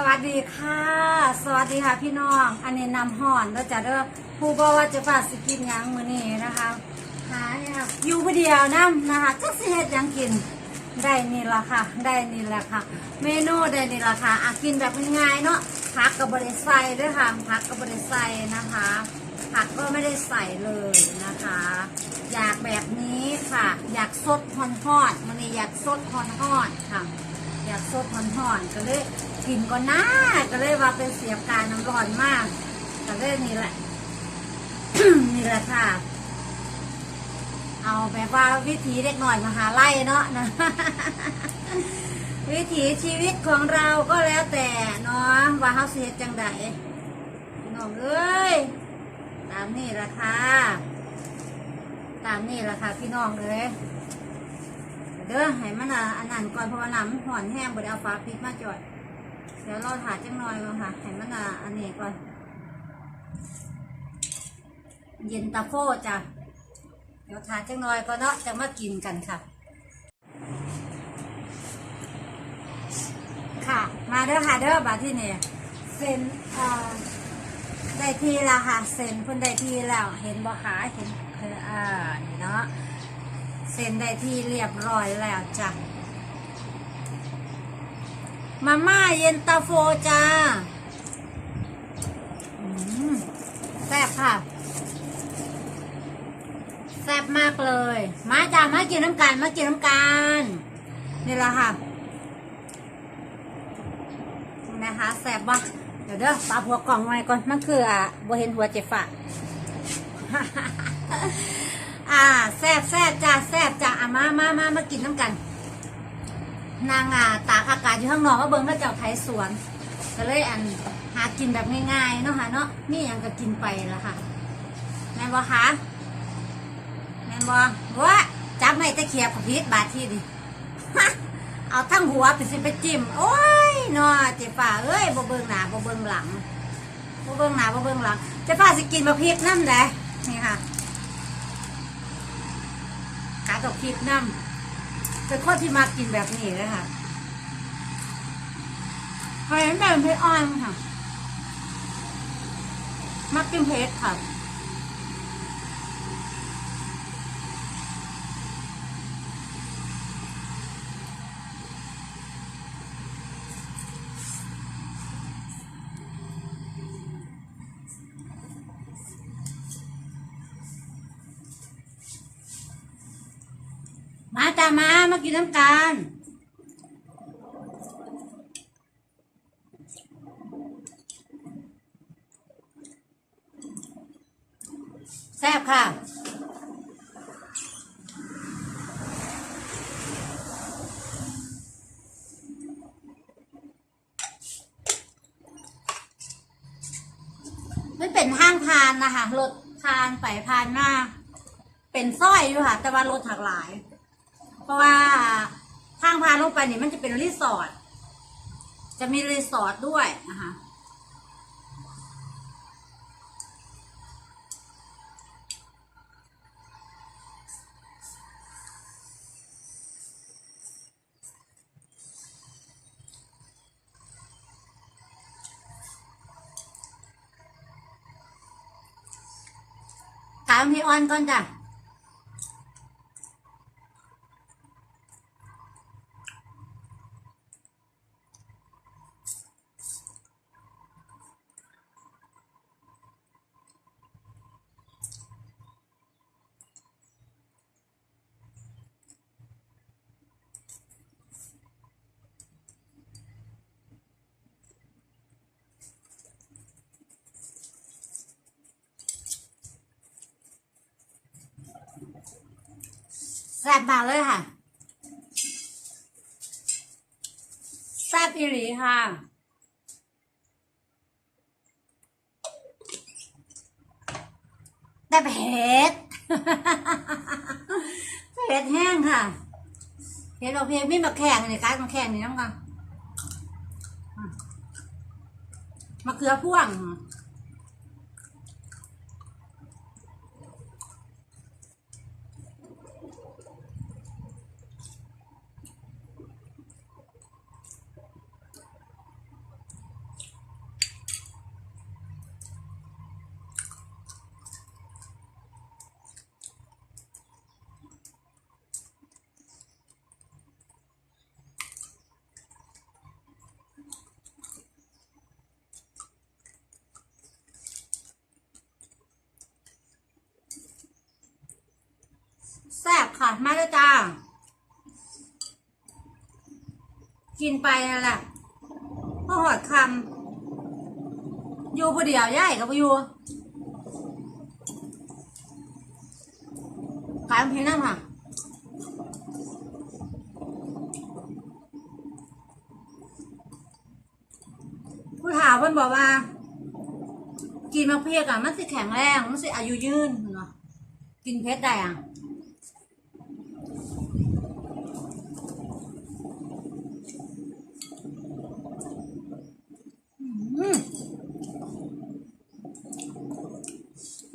สวัสดีค่ะ สวัสดีค่ะพี่น้อง อันนี้นำห่อนแล้วจะเด้อผู้บอกว่าจะฝากสกินยังมือนี้นะคะ หาเนี่ยค่ะอยู่ผู้เดียวน้ำนะคะจักสิเฮ็ดยังกินได้นี่ละค่ะ ได้นี่แหละค่ะ เมนูได้นี่ละค่ะอะกินแบบง่ายๆเนาะผักกับบริใส่ด้วยค่ะผักกับบริใส่นะคะ ผักก็ไม่ได้ใส่เลยนะคะ อยากแบบนี้ค่ะ อยากสดฮอนฮอนๆมันนี่อยากสดฮอนฮอนๆค่ะ อยากสดฮอนฮอนก็เลย กินก็น่าก็เลยว่าเป็นเสียบการน้ำร้อนมากก็เลยนี่แหละนี่แหละค่ะ เอาแบบว่าวิถีเด็กหน่อยมหาไล่เนาะนะ วิถีชีวิตของเราก็แล้วแต่เนาะว่าเขาเสียจังใดพี่น้องเอ้ยตามนี่ละค่ะ ตามนี่ละค่ะพี่น้องเลยเด้อให้มันอันนั้นก่อนเพราะว่าน้ำมันห่อนแห้งบดเอาฟ้าปิดมาจอยเดี๋ยวเราถาจังหน่อยก่อนค่ะให้มันอะอันนี้ก่อน เย็นตาโฟจ้ะ เดี๋ยวทาจังน้อยก็เนาะจะมากินกันค่ะ ค่ะ มาเด้อค่ะเด้อบาที่นี่เซ็นอ่อได้ทีแล้วค่ะเซ็นพิ่นได้ทีแล้ว เห็นบ่คะเห็นเอออ่านี่เนาะเซ็นได้ทีเรียบร้อยแล้วจ้ะ มาม่าเย็นตาโฟจ้าแซ่บค่ะ แซ่บมากเลย มาจ้ามากินน้ำกัน มากินน้ำกันนี่แหละค่ะนะคะแซ่บวะเดี๋ยวเด้อปลาหัวกล่องไว้ก่อน มันคืออะบัเห็นหัวเจ็บฝะอ่าแซ่บแซ่บจ้าแซ่บจ้าอะมามามามากินน้ำกัน นางอะตากอากาศอยู่ข้างนอกก็เบิ้งก็เจ้าไทยสวน ก็เลยอันหากินแบบง่ายๆเนาะค่ะเนาะนี่ยังก็กินไปละค่ะแม่นบ่คะแม่นบอว่าจับไม่ตะเคียบกับพีษบาดที่ดิเอาทั้งหัวไปสิไปจิ้มโอ้ยนอเจ๊ฝ่าเอ้ยบ่เบิ่งหน้าบ่เบิ่งหลังบ่เบิ่งหน้าบ่เบิ่งหลังเจ๊ฝ่าสิกินมาพริกน้ำแดนี่ค่ะกากับพริกน้ำ เป็นคนที่มากินแบบนี้เลยค่ะเห็นแบบเผ็ดอ่อนค่ะมักกินเผ็ดค่ะ มาจ้ามามากินน้ำกันแซ่บค่ะมันเป็นห้างทานนะคะรถทานไปพานมา เป็นสร้อยอยู่ค่ะ แต่ว่ารถถักหลาย เพราะว่าทางพาลงไปเนี่ยมันจะเป็นรีสอร์ทจะมีรีสอร์ทด้วยนะคะถามพี่ออนก่อนจ้ะ ซ่บมากเลยค่ะแซ่บอีหลีค่ะแต่เผ็ดเผ็ดแห้งค่ะเผ็ดเราเผ็ดไม่มาแข่งนี่การมาแข่งนี่น้องกันมะเขือพ่วง มาแล้วจ้า กินไปนั่นแหละพอหอดคำอยู่ผู้เดียวย่ายกับอยู่ขายเพลงนั่นค่ะผู้ถามเพิ่นบอกว่า กินมะเพียกอะมันสิแข็งแรง มันสิอายุยืนเนาะกินเพชรได้อะ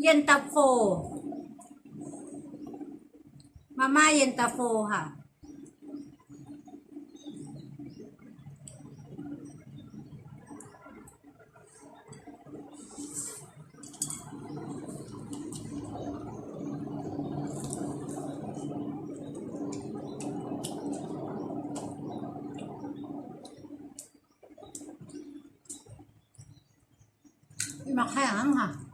เย็นตาโฟ มาม่าเย็นตาโฟค่ะมักแห้งค่ะ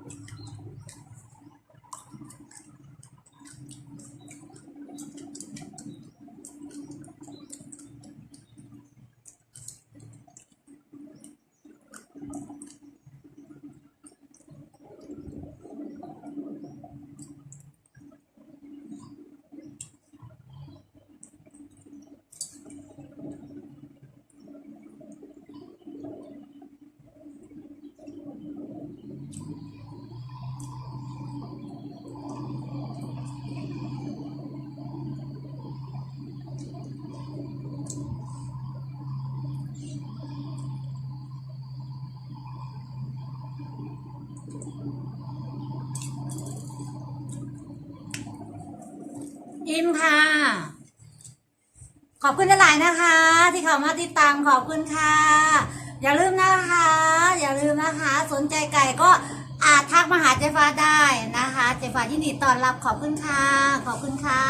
มค่ะ ขอบคุณหลายนะคะ ที่เข้ามาติดตามขอบคุณค่ะ อย่าลืมนะคะ อย่าลืมนะคะ สนใจไก่ก็อาจทักมาหาเจฟ้าได้นะคะ เจฟ้ายินดีต้อนรับขอบคุณค่ะ ขอบคุณค่ะ